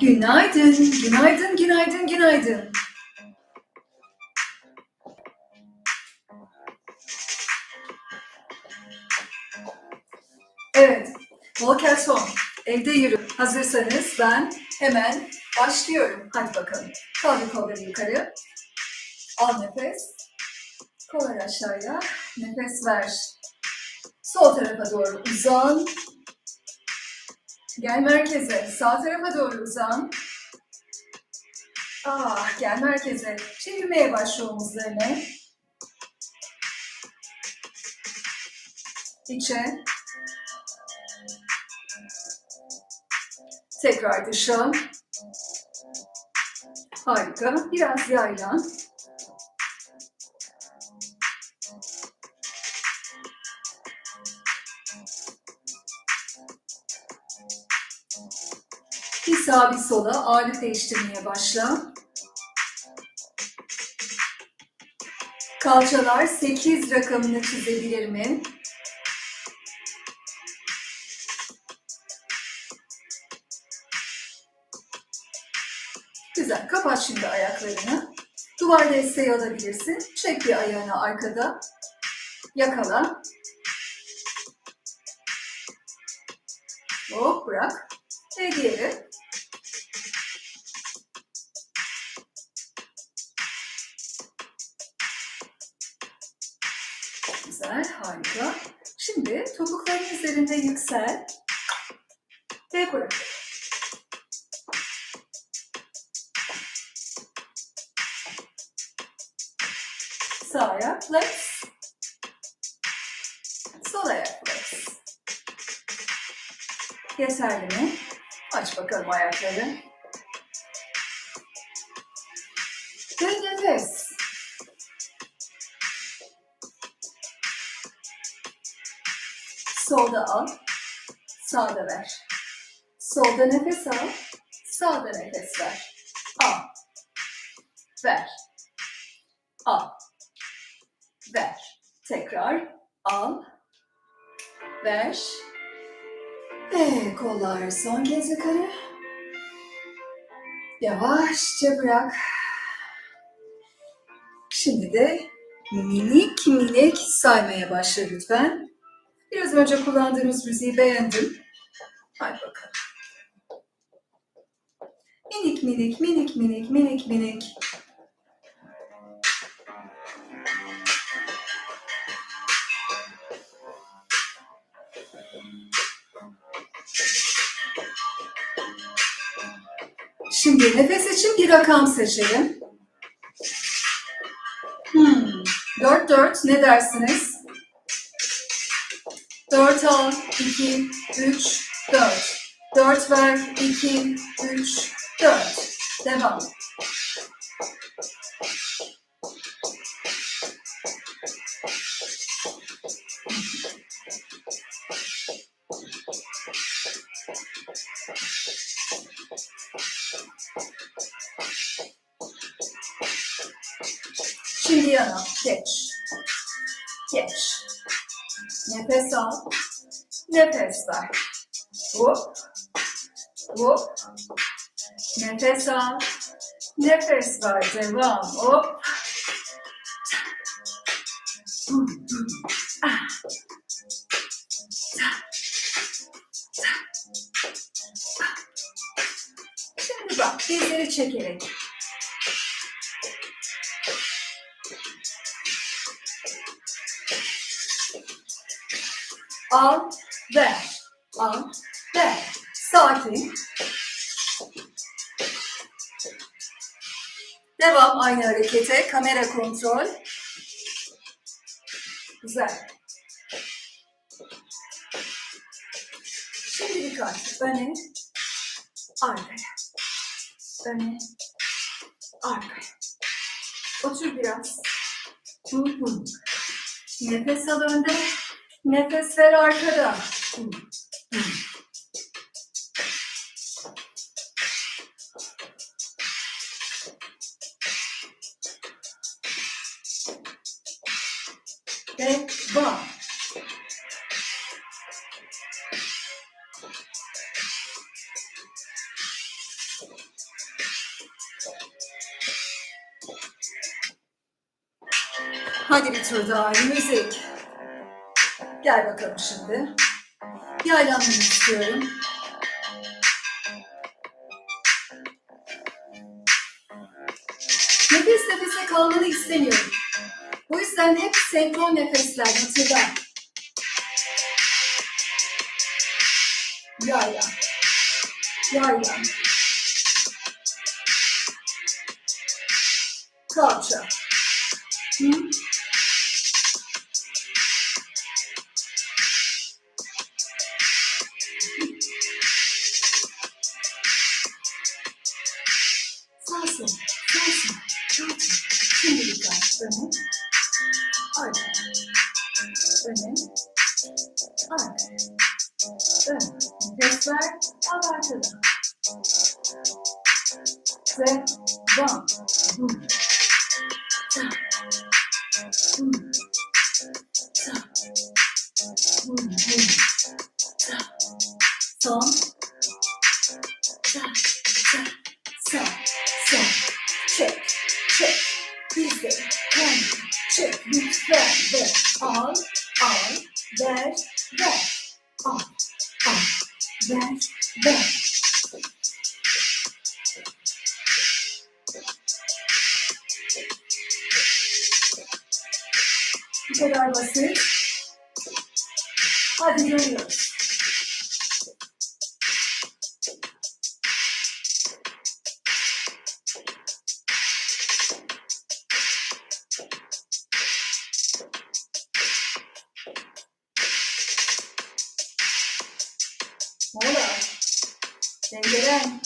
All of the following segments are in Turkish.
Günaydın, günaydın, günaydın, günaydın. Evet, at home. Evde yürü. Hazırsanız ben hemen başlıyorum. Hadi bakalım. Kaldır kolları yukarı. Al nefes. Kollar aşağıya. Nefes ver. Sol tarafa doğru uzan. Gel merkeze. Sağ tarafa doğru uzan. Ah, gel merkeze. Çevirmeye başla omuzlarını. İçe. Tekrar dışa. Harika. Biraz yaylan. Sağa bir sola ağırlık değiştirmeye başla. Kalçalar 8 rakamını çizebilir mi? Güzel. Kapat şimdi ayaklarını. Duvar desteği alabilirsin. Çek bir ayağını arkada. Yakala. Hop bırak. Ve diğeri. Güzel, harika. Şimdi topukların üzerinde yüksel ve bırak. Sağ ayak flex. Sol ayak flex. Yeterli mi? Aç bakalım ayakları. Ve nefes. Solda al, sağda ver. Solda nefes al, sağda nefes ver. Al, ver. Al, ver. Tekrar al, ver. Ve kollar son kez yukarı. Yavaşça bırak. Şimdi de minik minik saymaya başla lütfen. Biraz önce kullandığımız müziği beğendim. Hadi bakalım. Minik minik minik minik minik minik. Şimdi nefes için bir rakam seçelim. Hmm, 4 4 ne dersiniz? 4 al, 2, 3, 4. 4 ver, 2, 3, 4. Devam. Hop. Hop. Nefes al. Nefes ver. Devam. Hop. Şimdi bak dizleri çekerek. Al, ver. Al, ver. Sakin. Devam aynı harekete. Kamera kontrol. Güzel. Şimdi dikkat. Öne, arkaya. Öne, arkaya. Otur biraz. Hı hı. Nefes al önde. Nefes ver arkada. Hı, hı. Devam. Hadi bir tur daha müzik. Gel bakalım şimdi. Yaylanmanı istiyorum. Nefes nefese kalmanı istemiyorum. Bu yüzden hep senkron nefesler hatırla. Yaylan. Yaylan. Kalça. Hı? Arka. Öne, arka. Ön. Nefes ver, al arkada. Ve one, boom. Ta. Boom. Ta. Boom, boom. Ta. Son. Ver, ver, al, al, ver, Mola. Dengelen.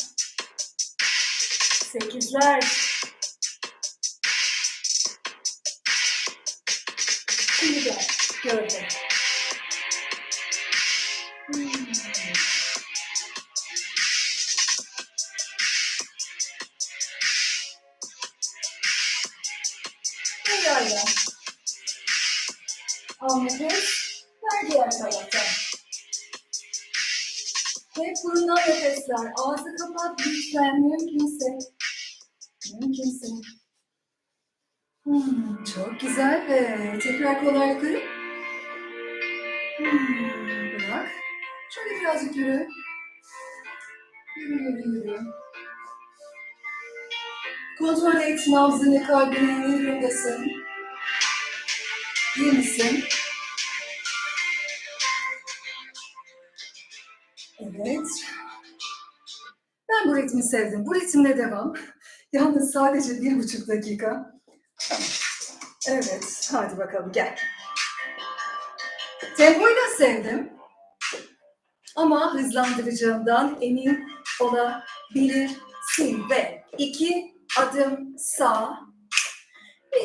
Sekizler. Şimdi gel. Gövde. Hmm. Hep burundan nefesler. Ağzı kapat lütfen mümkünse. Mümkünse. Hmm, çok güzel ve tekrar kollar yukarı. Hmm, bırak. Şöyle birazcık yürü. Yürü yürü yürü. Kontrol et nabzını, kalbini, neredesin? İyi misin? Evet. Ben bu ritmi sevdim. Bu ritimle devam. Yalnız sadece bir buçuk dakika. Evet, hadi bakalım gel. Tempoyu da sevdim. Ama hızlandıracağımdan emin olabilirsin. Ve iki adım sağ,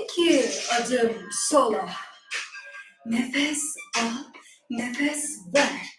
iki adım sola. Nefes al, nefes ver.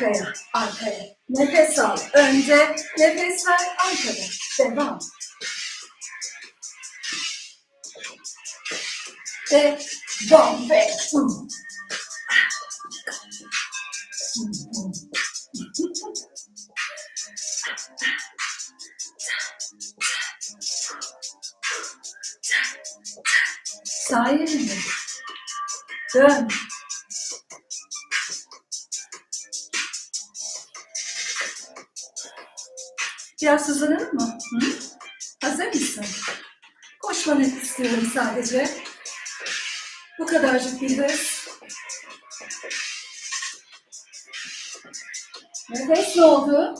arkaya, arkaya. Nefes al. Önce nefes ver, arkada. Devam. Ve bom ve bum. Sağ yerine. Dön. Biraz hızlanalım mı? Hı? Hazır mısın? Koşmanı istiyorum sadece. Bu kadarcık bir hız. Nefes ne oldu?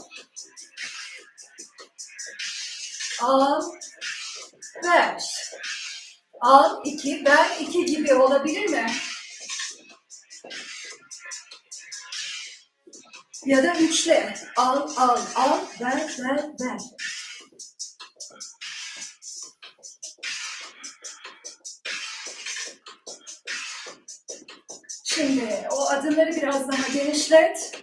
Al, ver. Al iki, ver iki gibi olabilir mi? Ya da üçle. Al, al, al, ver, ver, ver. Şimdi o adımları biraz daha genişlet.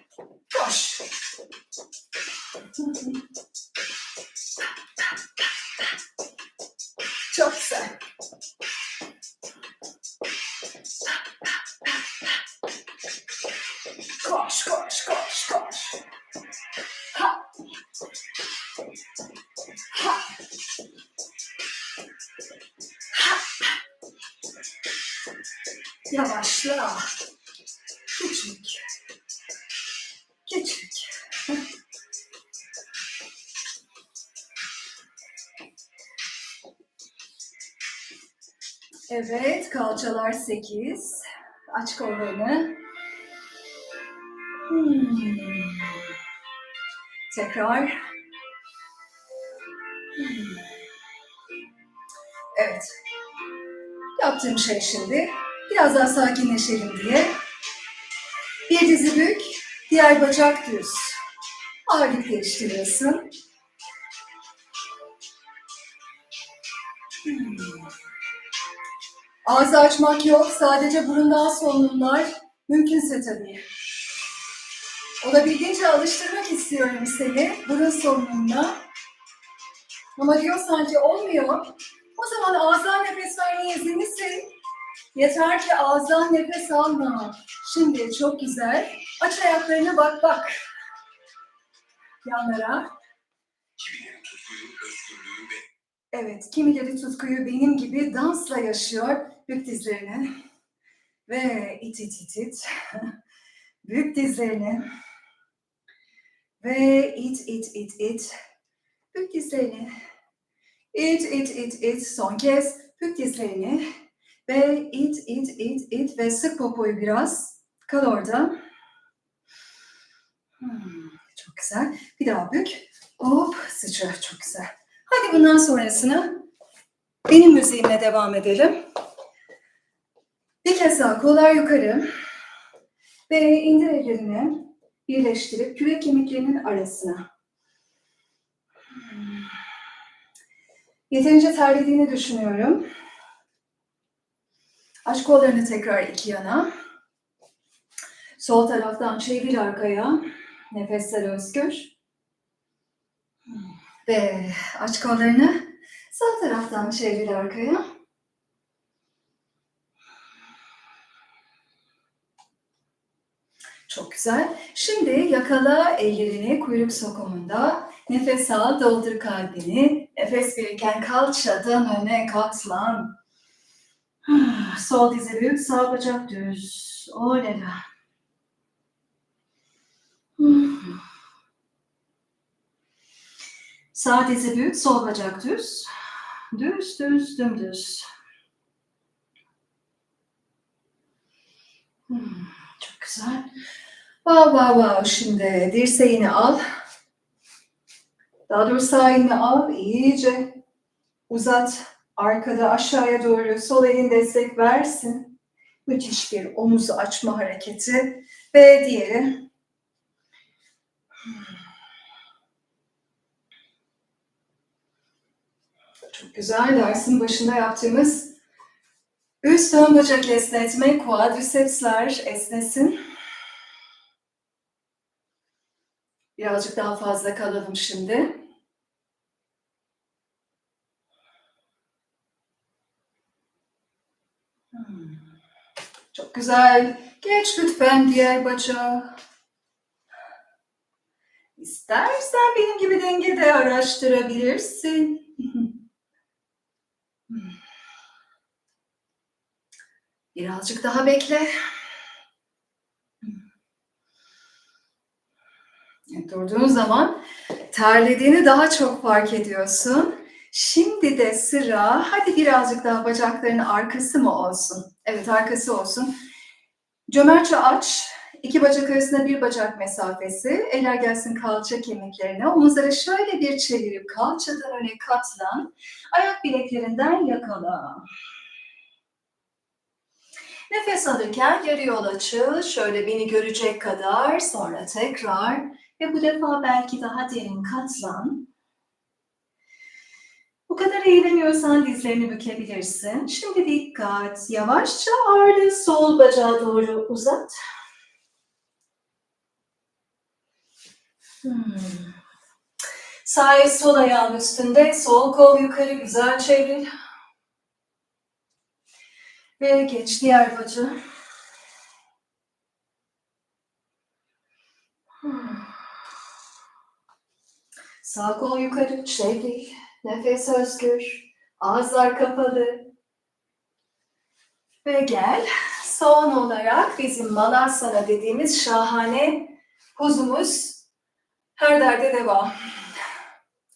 Yavaşla. Küçük. Küçük. Evet, kalçalar 8. Aç kollarını. Hmm. Tekrar. Hmm. Evet. Yaptığım şey şimdi biraz daha sakinleşelim diye. Bir dizi bük, diğer bacak düz. Ağırlık değiştiriyorsun. Hmm. Ağzı açmak yok, sadece burundan solunumlar. Mümkünse tabii. Olabildiğince alıştırmak istiyorum seni burun solunumuna. Ama diyorsan ki olmuyor, o zaman ağızdan nefes vermeye izinlisin. Yeter ki ağızdan nefes alma. Şimdi çok güzel. Aç ayaklarına bak bak. Yanlara. Kimilerin tutkuyu, özgürlüğü ve Evet, kimileri tutkuyu benim gibi dansla yaşıyor. Bük dizlerini. Ve it it it it. Bük dizlerini. Ve it it it it. Bük dizlerini. It it it it. Son kez. Bük dizlerini. Ve it it it it. Ve sık popoyu biraz. Kal orada. Hmm, çok güzel. Bir daha bük. Hop sıçra. Çok güzel. Hadi bundan sonrasını benim müziğimle devam edelim. Bir kez daha kollar yukarı ve indir ellerini birleştirip kürek kemiklerinin arasına. Yeterince terlediğini düşünüyorum. Aç kollarını tekrar iki yana. Sol taraftan çevir arkaya. Nefesler özgür. Ve aç kollarını sağ taraftan çevir arkaya. Çok güzel. Şimdi yakala ellerini kuyruk sokumunda. Nefes al, doldur kalbini. Nefes verirken kalçadan öne katlan. Sol dizi büyük, sağ bacak düz. Olala. Sağ dizi büyük, sol bacak düz. Düz, düz, dümdüz. Hmm, çok güzel. Wow, wow, wow. Şimdi dirseğini al. Daha doğrusu sağ elini al. iyice uzat. Arkada aşağıya doğru sol elin destek versin. Müthiş bir omuzu açma hareketi. Ve diğeri. Çok güzel. Dersin başında yaptığımız üst ön bacak esnetme, quadricepsler esnesin. Birazcık daha fazla kalalım şimdi. Güzel. Geç lütfen diğer bacağı. İstersen benim gibi dengede araştırabilirsin. Hmm. Birazcık daha bekle. Durduğun zaman terlediğini daha çok fark ediyorsun. Şimdi de sıra, hadi birazcık daha bacakların arkası mı olsun? Evet, arkası olsun. Cömertçe aç. İki bacak arasında bir bacak mesafesi. Eller gelsin kalça kemiklerine. Omuzları şöyle bir çevirip kalçadan öne katlan. Ayak bileklerinden yakala. Nefes alırken yarı yol açıl, şöyle beni görecek kadar, sonra tekrar ve bu defa belki daha derin katlan. Bu kadar eğleniyorsan dizlerini bükebilirsin. Şimdi dikkat, yavaşça ağırlığı sol bacağa doğru uzat. Hmm. Sağ sol ayağın üstünde, sol kol yukarı güzel çevril. Ve geç diğer bacağı. Hmm. Sağ kol yukarı çevril. Nefes özgür. Ağızlar kapalı. Ve gel. Son olarak bizim Malasana dediğimiz şahane pozumuz. Her derde devam.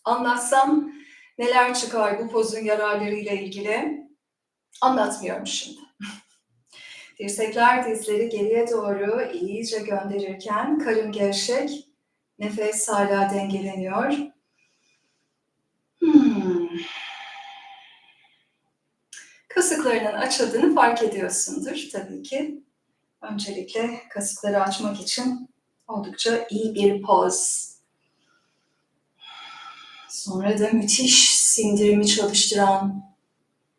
Anlatsam neler çıkar bu pozun yararlarıyla ilgili anlatmıyorum şimdi. Dirsekler dizleri geriye doğru iyice gönderirken karın gevşek, nefes hala dengeleniyor. Hmm. Kasıklarının açıldığını fark ediyorsundur tabii ki. Öncelikle kasıkları açmak için oldukça iyi bir poz. Sonra da müthiş sindirimi çalıştıran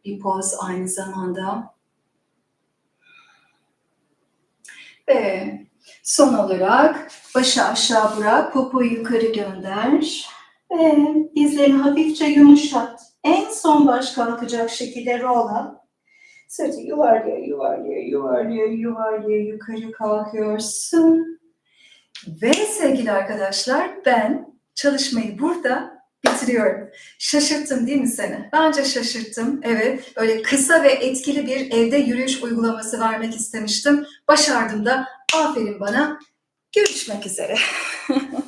bir poz aynı zamanda. Ve son olarak başı aşağı bırak, popoyu yukarı gönder. Ve dizlerini hafifçe yumuşat. En son baş kalkacak şekilde roll up. Sırtı yuvarlaya, yuvarlaya, yuvarlaya, yuvarlaya yukarı kalkıyorsun. Ve sevgili arkadaşlar ben çalışmayı burada bitiriyorum. Şaşırttım değil mi seni? Bence şaşırttım. Evet, böyle kısa ve etkili bir evde yürüyüş uygulaması vermek istemiştim. Başardım da. Aferin bana. Görüşmek üzere.